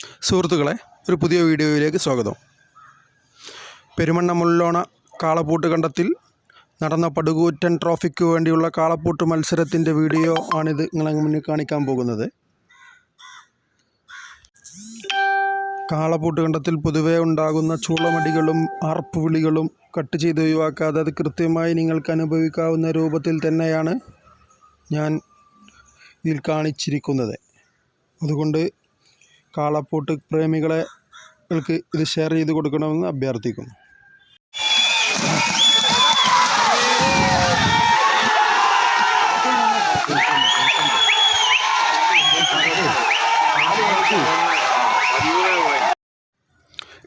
സുഹൃത്തുക്കളെ ഒരു പുതിയ വീഡിയോയിലേക്ക് സ്വാഗതം. പെരുമണ്ണ മുള്ളോണ കാളപ്പൂട്ട് കണ്ടത്തിൽ നടന്ന പടുകൂറ്റൻ ട്രോഫിക്ക് വേണ്ടിയുള്ള കാളപ്പൂട്ട് മത്സരത്തിന്റെ വീഡിയോ ആണിത് നിങ്ങളെ മുന്നിൽ കാണിക്കാൻ പോകുന്നത്. കാളപ്പൂട്ട് കണ്ടത്തിൽ പൊതുവേ ഉണ്ടാകുന്ന ചൂളമടികളും ആർപ്പ് വിളികളും കട്ട് ചെയ്ത് ഒഴിവാക്കാതെ അത് കൃത്യമായി നിങ്ങൾക്ക് അനുഭവിക്കാവുന്ന രൂപത്തിൽ തന്നെയാണ് ഞാൻ ഇതിൽ കാണിച്ചിരിക്കുന്നത്. അതുകൊണ്ട് കാളപ്പൂട്ട് പ്രേമികളെ ഇത് ഷെയർ ചെയ്ത് കൊടുക്കണമെന്ന് അഭ്യർത്ഥിക്കുന്നു.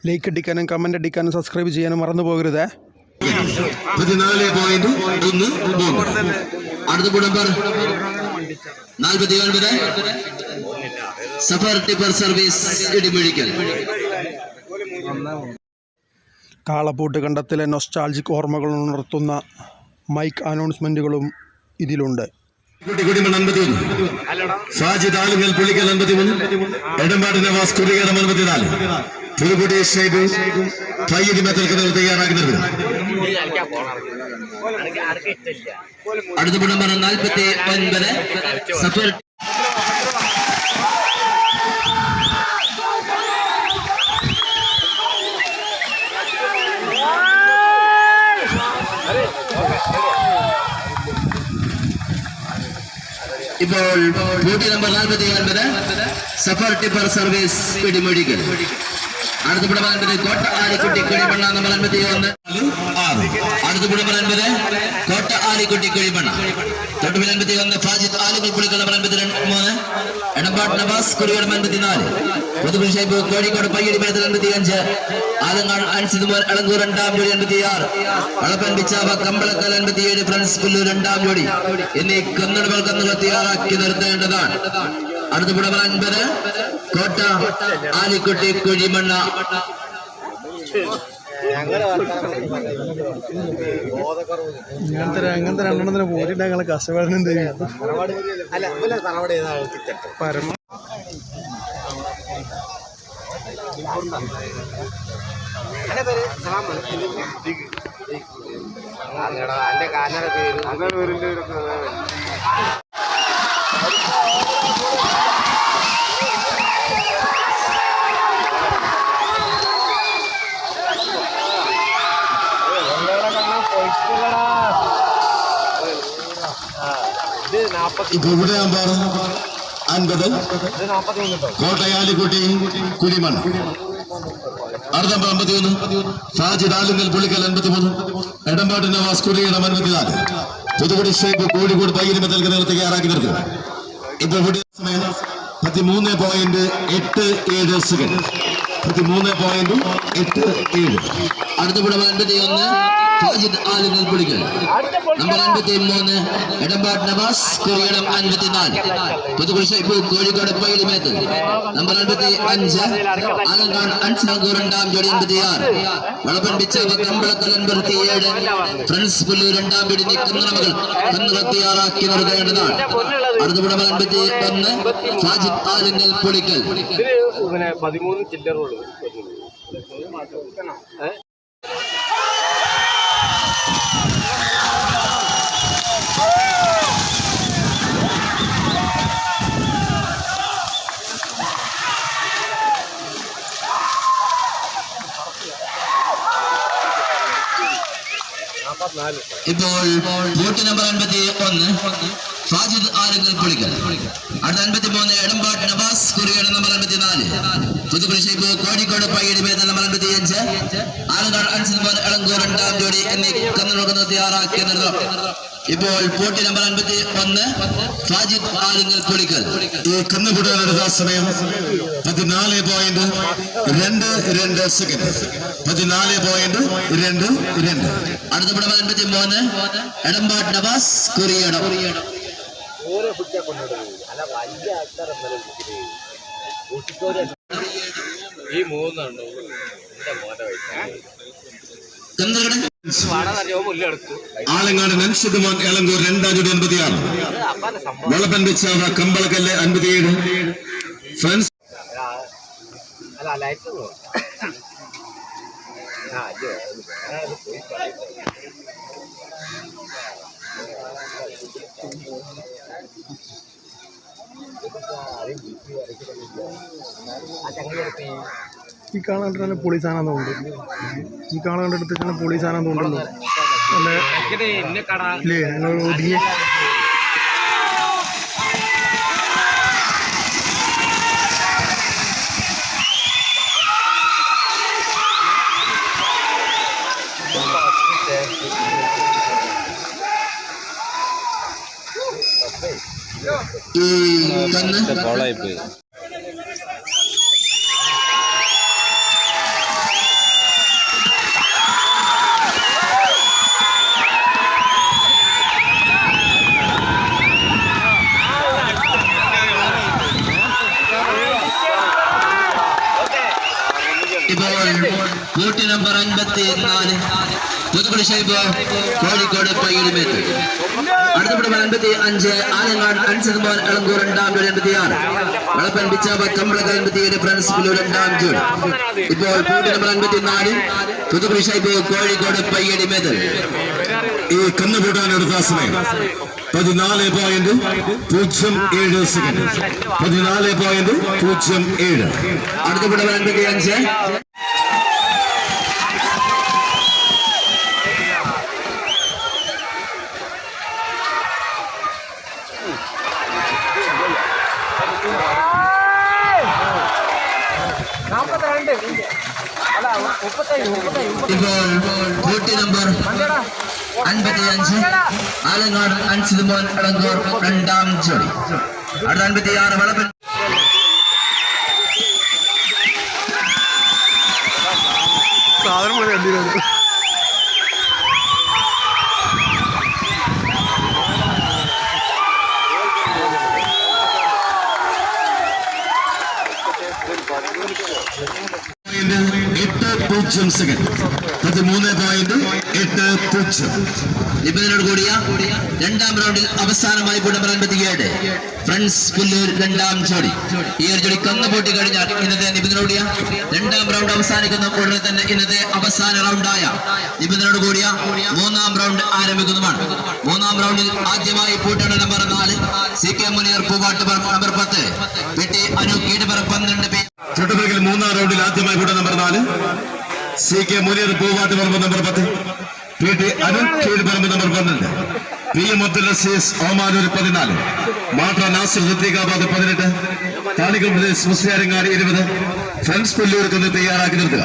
ലൈക്ക് അടിക്കാനും കമന്റ് അടിക്കാനും സബ്സ്ക്രൈബ് ചെയ്യാനും മറന്നു പോകരുതേ. അടുത്ത കുടംബർ നാൽപ്പത്തി ഒൻപത് സഫർ ടിപ്പർ സർവീസ് ഇടിമുഴിക്കൽ. കാളപ്പൂട്ട് കണ്ടത്തിലെ നൊസ്റ്റാൾജിക് ഓർമ്മകൾ ഉണർത്തുന്ന മൈക്ക് അനൗൺസ്മെന്റുകളും ഇതിലുണ്ട്. കുട്ടിക്കുടിമൺ അൻപത്തിയൊന്ന്. സാജിദ് ആലുങ്ങൽ പുള്ളിക്കൽ അൻപത്തിമൂന്ന്. എടമ്പാട് നവാസ് കുറികരം അൻപത്തിനാല്. പുതുക്കുടി ഷൈബ് ഫയ്യദ് മെത്തൽക്കുന്നത് തയ്യാറാക്കുന്നത്. അടുത്ത നാൽപ്പത്തി ഒൻപത്. സഫർ ഇപ്പോൾ ഡ്യൂട്ടി നമ്പർ നാൽപ്പത്തി ഒൻപത് സഫർ ടിപ്പർ സർവീസ് പിടിമൊഴികൾ അടുത്ത കുടം അൻപത് കോട്ട ആലിക്കുട്ടി കിഴിമണ്ണ നമ്പർ അൻപത്തി ഒന്ന്. ആറ്. അടുത്ത കുടം അൻപത് കോട്ട കുഴിമണ്ണ തൊട്ടുപിൽ അൻപത്തി ഫാജിദ് ആലുകൾ പുളിക്കൽ നമ്പർ അൻപത്തി രണ്ട് മൂന്ന് നവാസ് അൻപത്തി നാല് ഷൈബ് കോഴിക്കോട് പയ്യടി മേത്തിൽ അൻപത്തി അഞ്ച് ആലങ്ങാട് രണ്ടാം ജോഡി അൻപത്തി ആറ് വളപ്പൻ പിച്ചാവ കമ്പളക്കൽ അൻപത്തിയേഴ് ഫ്രണ്ട്സ് പുല്ലൂർ രണ്ടാം ജോഡി. എന്നീ കന്നടകൾ കന്നുകൾ തയ്യാറാക്കി നിർത്തേണ്ടതാണ്. അടുത്ത പുടമ അൻപത് കോട്ട ആലിക്കുട്ടി കുഴിമണ്ണ. ഇങ്ങനത്തെ അങ്ങനത്തെ രണ്ടെണ്ണത്തിന് പോയിട്ട് ഞങ്ങൾ കഷ്ടപ്പാടിന് എന്ത് ചെയ്യും? പരമ അന്റെ കാനറ പേര്. അങ്ങനെ പേരിന്റെ ഇവിടെ നമ്പർ അൻപത്. കോട്ടയാലിക്കുട്ടി കുഴിമണ്ണ അടുത്ത നമ്പർ അമ്പത്തിയൊന്ന്. സാജിദ് ആലുങ്കൽ പുള്ളിക്കൽ അൻപത്തിമൂന്ന്. എടമ്പാട്ട് നവാസ് കുറിയിടം അൻപത്തിനാല്. പുതുക്കുടി ഷേപ്പ് കോഴിക്കോട് പയ്യരുമ നൽകുന്നവർ തയ്യാറാക്കി നിർത്തുക ഇപ്പൊ ഇവിടെ സമയം പതിമൂന്ന് പോയിന്റ് എട്ട് ഏഴ് സെക്കൻഡ് പതിമൂന്ന് പോയിന്റ് എട്ട് ഏഴ്. അടുത്ത കൂടെ അൻപത്തി ഒന്ന് ആലുങ്കൽ പുള്ളിക്കൽ നമ്പർ അൻപത്തി മൂന്ന് എടമ്പാട് നവാസ് കുറിയിടം അൻപത്തിനാല് പുതുക്കുടി ഷേപ്പ് കോഴിക്കോട് പയ്യരുമേത്ത് നമ്പർ അൻപത്തി അഞ്ച് ആലങ്കാട് അൻസാഗൂർ രണ്ടാം ജോഡി അൻപത്തി ആറ്. വളപ്പൻ പിച്ചാവ അൻപത്തി ഏഴ്. ഫ്രണ്ട്സ് പുല്ലൂർ രണ്ടാം ജോഡി നിൽക്കുന്ന മകൾ കന്നുകൾ നൽകേണ്ടതാണ് നിർത്തേണ്ടതാണ്. അടുത്ത പുടമ അൻപത്തി ഒന്ന് സാജിദ് ആലിങ്കൽ പുളിക്കൽ. പതിമൂന്ന് ചില്ലറുള്ളൂ ഇപ്പോൾ ബൂത്ത് നമ്പർ അൻപത്തി ഒന്ന് സാജിദ് ആലിങ്കൽ പുളിക്കൽ. അടുത്ത അൻപത്തി മൂന്ന് എടമ്പാട്ട് നവാസ് കുറിയുടെ നമ്പർ അൻപത്തി നാല് പുതുക്കുടി ഷേപ്പ് പയ്യടി മേത നമ്പർ അൻപത്തി അഞ്ച്. ആലങ്കാട് അൻസിദ്മാർ എളങ്കൂർ രണ്ടാം ജോഡി എന്നീ കന്നുകൾ തയ്യാറാക്കി നിർത്തും ഇപ്പോൾ പോട്ടി നമ്പർ അൻപത്തി ഒന്ന് സാജിദ് ആലുങ്ങൽ പുളിക്കൽ ഈ കന്നുകൂടാനെടുത്ത സമയം പതിനാല് പോയിന്റ് രണ്ട് രണ്ട് സെക്കൻഡ് പതിനാല് പോയിന്റ് രണ്ട് രണ്ട്. അടുത്ത പടം അൻപത്തി മൂന്ന് എടമ്പാട്ട് നവാസ് കുറിയടം. അല്ല വലിയ ഈ മൂന്നുണ്ടോ ആലങ്ങാട് നൻസുകുമാർ എളങ്കൂർ രണ്ടാം ജോഡി അൻപത്തിയാറ്. അപ്പാന്റെ സംഭവം. വെള്ളപ്പൻ പിച്ചാവ കമ്പളക്കല്ല് അൻപത്തിയേഴ്. ഫ്രണ്ട്സ് Thank ലൈറ്റ് ഈ കാണാൻ കണ്ടിട്ട് പോലീസ് ആണെന്ന് തോന്നുന്നു. ഈ കാണാൻ കണ്ടിട്ട് തന്നെ ആണെന്ന് തോന്നുന്നു. അല്ലേ? ഞങ്ങൾ ഒതുങ്ങി ഈ കണ്ണ് ഇപ്പോൾ ബൂട്ട് നമ്പർ അൻപത്തി നാല് പുതുക്കുടി ഷൈബ് കോഴിക്കോട് പയ്യടിമേത്ത് അടുത്തപ്പെട്ട അൻപത്തി അഞ്ച് ആലങ്ങാട് അൻസദ്മാൻ എളങ്കൂർ രണ്ടാം ജോഡി എൺപത്തി ആറ് വളപ്പൻ പിച്ചാബ കമ്പളക്കൽ എൺപത്തി രണ്ടാം ജോഡി ഇപ്പോൾ ബൂട്ട് നമ്പർ അൻപത്തി നാല് പുതുക്കുടി ഷൈബ് കോഴിക്കോട് പയ്യടിമേത്ത് ഈ കന്നുകൂട്ടാൻ എടുത്ത സമയം. പതിനാല് പോയിന്റ് പൂജ്യം ഏഴ് സെക്കൻഡ് പതിനാല് പോയിന്റ് പൂജ്യം ഏഴ്. അടുത്തപ്പെട്ട അൻപത്തി അഞ്ച് ഇപ്പോൾ ബൂട്ട് നമ്പർ അൻപത്തി അഞ്ച് ആലങ്ങാട് അൻസിതുമോൻ എളങ്കൂർ രണ്ടാം ജോഡി അടുത്ത അൻപത്തി ആറ് വളപ്പൻ സാധനം പോലെ എട്ട് അത് മൂന്ന് പോയിന്റ് എട്ട് പൂജ്യം. നിബന്ധനയോട് കൂടിയ രണ്ടാം റൗണ്ടിൽ അവസാനമായി അൻപത്തിയേഴ് ഫ്രണ്ട്സ് പുല്ലൂർ രണ്ടാം ജോഡി. ഈ ഒരു ജോഡി കന്ന് പൂട്ടി കഴിഞ്ഞാൽ ഇന്നത്തെ നിബന്ധനോടിയ രണ്ടാം റൗണ്ട് അവസാനിക്കുന്ന. ഉടനെ തന്നെ ഇന്നത്തെ അവസാന റൗണ്ടായ നിബന്ധനോട് കൂടിയ മൂന്നാം റൗണ്ട് ആരംഭിക്കുന്നതുമാണ്. മൂന്നാം റൗണ്ടിൽ ആദ്യമായി പൂട്ടേണ്ട നമ്പർ നാല്. C K Muniyar Poovattu number പത്ത്. വെട്ടി അനു കീടുപറ പന്ത്രണ്ട് പേര് ചുട്ടുപിറകിൽ മൂന്നാം റൗണ്ടിൽ ആദ്യമായി കൂടെ നമ്പർ നാല്. സി കെ മുനീർ പൂവാട്ട് പറമ്പ് നമ്പർ പത്ത്. P T Arun Keezhparamba number പന്ത്രണ്ട്. പി എം അബ്ദുൽ അസീസ് ഓമാനൂർ പതിനാല്. മാട്ര നാസിർ ഋത്തികാബാദ് പതിനെട്ട്. താണിക്കൽ പ്രദേശ് മുസ്ലിയാരങ്ങാടി ഇരുപത്. ഫ്രണ്ട്സ് പുല്ലൂർക്ക് ഒന്ന് തയ്യാറാക്കി നിർത്തുക.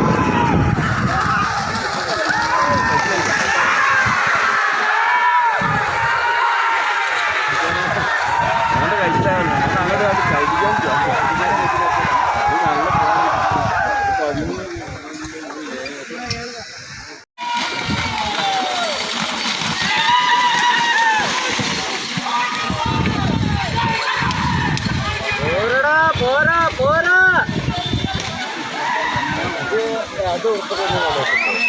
അങ്ങോട്ട് കഴിച്ചാൽ അങ്ങോട്ട് അത് കഴിക്കാൻ പോരടാ പോരാ പോരാ ഇത് അത് ഉറപ്പിക്കുന്നു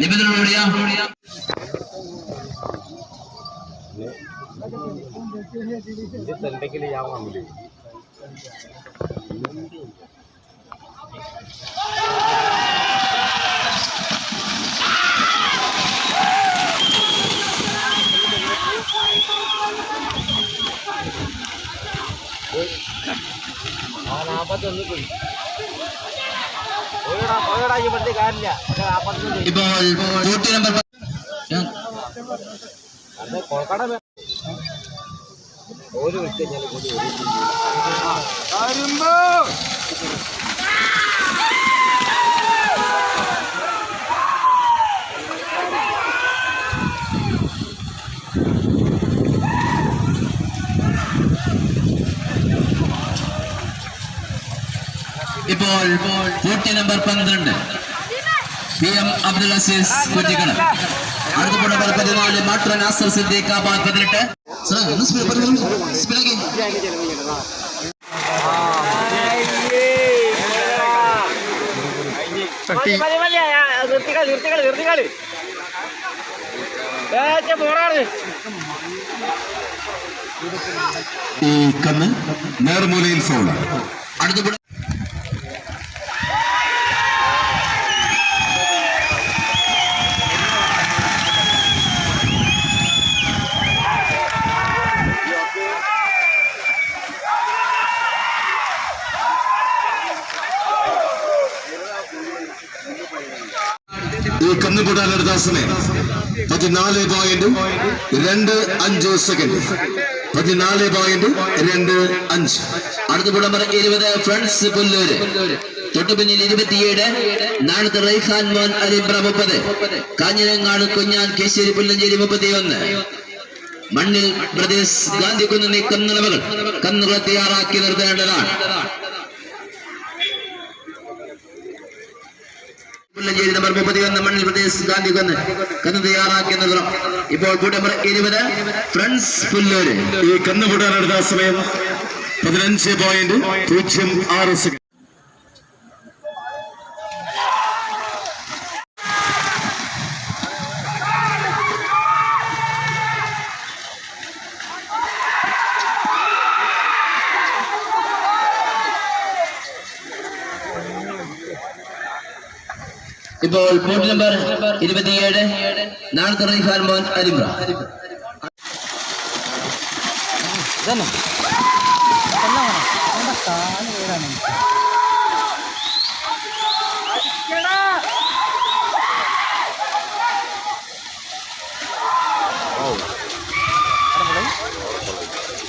ഇത് ഇപ്പോൾ കൂട്ടി നമ്പർ ഒരു ഇപ്പോൾ കൂട്ടി നമ്പർ പന്ത്രണ്ട്. പി എം അബ്ദുൽ അസീസ് കുറ്റിക്കട അടുത്ത നമ്പർ പതിനാല് മാട്രൻ നാസർ സിദ്ദീഖ് ആബാദ് പതിനെട്ട്. നിർത്തിക്കളി നിർത്തിക്കളി നിർത്തിക്കളി. പോറാണ്. ഈ കന്ന് നേർമൂലയിൽ ഫൗൾ അടുത്ത ബോൾ ഈ കന്ന് സമയം പതിനാല് പോയിന്റ് രണ്ട് അഞ്ച് സെക്കൻഡ് പതിനാല് പോയിന്റ് രണ്ട് അഞ്ച്. അടുത്ത കൂടെ നമ്പർ ഇരുപത് ഫ്രണ്ട്സ് പുല്ലൂര്. തൊട്ടുപിന്നിൽ ഇരുപത്തിയേഴ്. നാളത്തെ റൈഖാൻ മോൻ അലിബ്ര മുപ്പത് കാഞ്ഞിരങ്ങാട് കുഞ്ഞാൻ കേശ്ശേരി പുല്ലഞ്ചേരി മുപ്പത്തിയൊന്ന്. മണ്ണിൽ പ്രദേശ് ഗാന്ധിക്കുന്ന് നീക്കം നിലവുകൾ കന്നുകൾ തയ്യാറാക്കി നിർത്തേണ്ടതാണ്. പുല്ലഞ്ചേരി നമ്പർ മുപ്പത്തിയൊന്ന് മണ്ണിൽ പ്രദേശ് ഗാന്ധിക്കുന്ന് കന്ന് തയ്യാറാക്കിയ നഗരം. ഇപ്പോൾ കൂടെ ഇരുപത്. ഫ്രണ്ട്സ് പുല്ലൂര്. ഈ കന്ന് എടുത്ത സമയം പതിനഞ്ച് പോയിന്റ് പൂജ്യം ആറ് സെക്കൻഡ് ഇപ്പോൾ പോയിന്റ് നമ്പർ ഇരുപത്തിയേഴ്. നാളത്തെ റൈഹാൻ മോൻ അലിബ്ര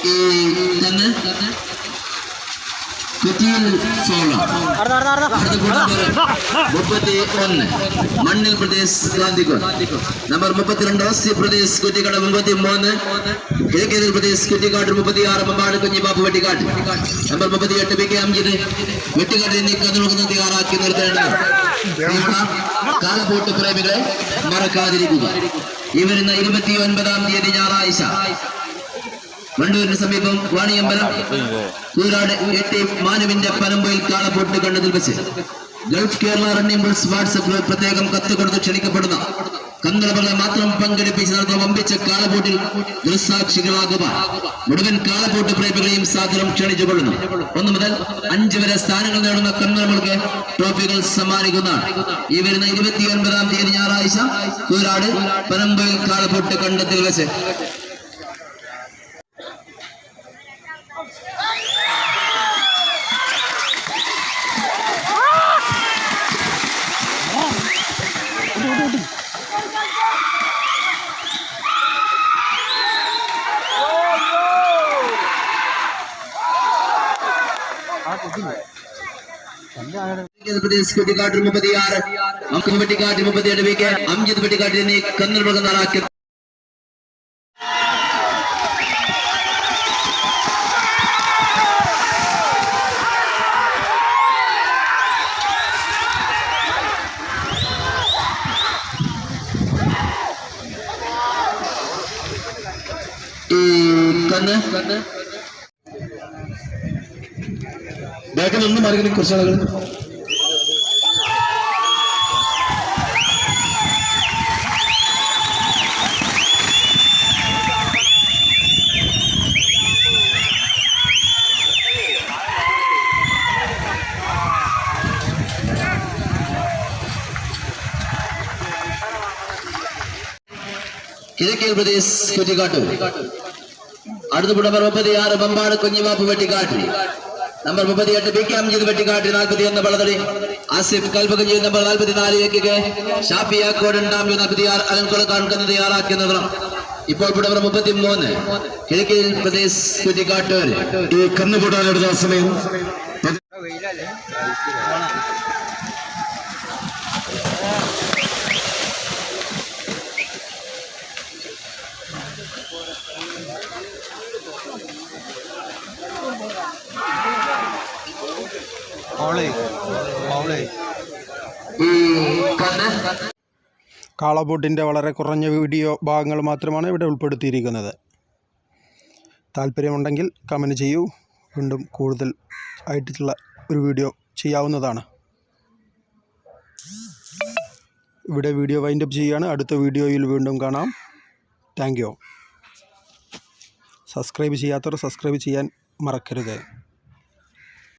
ഈ തന്നെ കുറ്റിയിൽ സോള. മുപ്പത്തി ഒന്ന് മണ്ണിൽ പ്രദേശ് ഗാന്ധികോൺ നമ്പർ മുപ്പത്തിരണ്ട് ഓസി പ്രദേശ് കുറ്റിക്കട മുപ്പത്തി മൂന്ന് പ്രദേശ് കുറ്റിക്കാട് മുപ്പത്തി ആറ് മമ്പാട് കുഞ്ഞിബാബു നമ്പർ മുപ്പത്തി എട്ട് പി കെ അംജിത് വെട്ടിക്കാട്ടിൽ നൽകുന്ന തയ്യാറാക്കി നിർത്തേണ്ടത്. പ്രേമികളെ മറക്കാതിരിക്കുക. ഈ വരുന്ന ഇരുപത്തി ഒൻപതാം തീയതി ഞായറാഴ്ച വണ്ടൂരിന് സമീപം വാണിയമ്പലം കൂരാട് എട്ടി മാനുവിന്റെ പരമ്പയിൽ കാളപ്പൊട്ട് കണ്ടതിൽ വെച്ച്. ഗൾഫ് കേരള റണ്ണിംഗ് ബുൾസ് വാട്സപ്പിൽ പ്രത്യേകം കത്ത് കൊടുത്ത് ക്ഷണിക്കപ്പെടുന്ന കന്നടകളെ മാത്രം പങ്കെടുപ്പിച്ച് നടന്ന വമ്പിച്ച കാളപൂട്ടിൽ ദൃസാക്ഷികളാകുവാൻ മുഴുവൻ കാളപൂട്ട് പ്രേമികളെയും സാദരം ക്ഷണിച്ചുകൊള്ളുന്നു. ഒന്ന് മുതൽ അഞ്ച് വരെ സ്ഥാനങ്ങൾ നേടുന്ന കന്നടകൾക്ക് ട്രോഫികൾ സമ്മാനിക്കുന്നതാണ്. ഈ വരുന്ന ഇരുപത്തിയൊൻപതാം തീയതി ഞായറാഴ്ച കൂരാട് പരമ്പയിൽ കാളപൂട്ട് കണ്ടെത്തിൽ വെച്ച്. പ്രദേശ് വെട്ടിക്കാട്ടിൽ മുപ്പത്തിയാറ്. അംകം വെട്ടിക്കാട്ടിൽ മുപ്പത്തിയെട്ട് വി അംജിത് വെട്ടിക്കാട്ടിൽ എന്നീ കന്നൽ കന്ന് ബാക്കിൽ ഒന്നും മറികണി കുറച്ച് ആളുകൾ. കിഴക്കേ പ്രദേശ് കുറ്റിക്കാട്ടു അടുത്ത നമ്പർ മുപ്പത്തിയാറ് ബമ്പാട് കുഞ്ഞിമാപ്പ് വെട്ടിക്കാട്ടി. നമ്പർ മുപ്പത്തിയെട്ട് ബി കെ അംജിത് വെട്ടിക്കാട്ടി നാൽപ്പത്തി ഒന്ന് പള്ളതടി. ആസിഫ് കൽപ്പകഞ്ചി നമ്പർ നാൽപ്പത്തി നാല് ഷാഫിയാക്കോട് ഉണ്ടാം നാൽപ്പത്തിയാറ് അലൻകൊള തയ്യാറാക്കിയ തയ്യാറാക്കി നിർത്തണം ഇപ്പോൾ നമ്പർ മുപ്പത്തി മൂന്ന് കിഴക്കേൽ പ്രദേശ് കുറ്റിക്കാട്ടുകാർ ഈ കന്ന് കൂടാനെടുത്ത സമയം കാളബോട്ടിന്റെ വളരെ കുറഞ്ഞ വീഡിയോ ഭാഗങ്ങൾ മാത്രമാണ് ഇവിടെ ഉൾപ്പെടുത്തിയിരിക്കുന്നത്. താല്പര്യമുണ്ടെങ്കിൽ കമന്റ് ചെയ്യൂ. വീണ്ടും കൂടുതൽ ആയിട്ടുള്ള ഒരു വീഡിയോ ചെയ്യാവുന്നതാണ്. ഇവിടെ വീഡിയോ വൈൻഡപ്പ് ചെയ്യുകയാണ്. അടുത്ത വീഡിയോയിൽ വീണ്ടും കാണാം. താങ്ക് സബ്സ്ക്രൈബ് ചെയ്യാത്തവർ സബ്സ്ക്രൈബ് ചെയ്യാൻ മറക്കരുത്.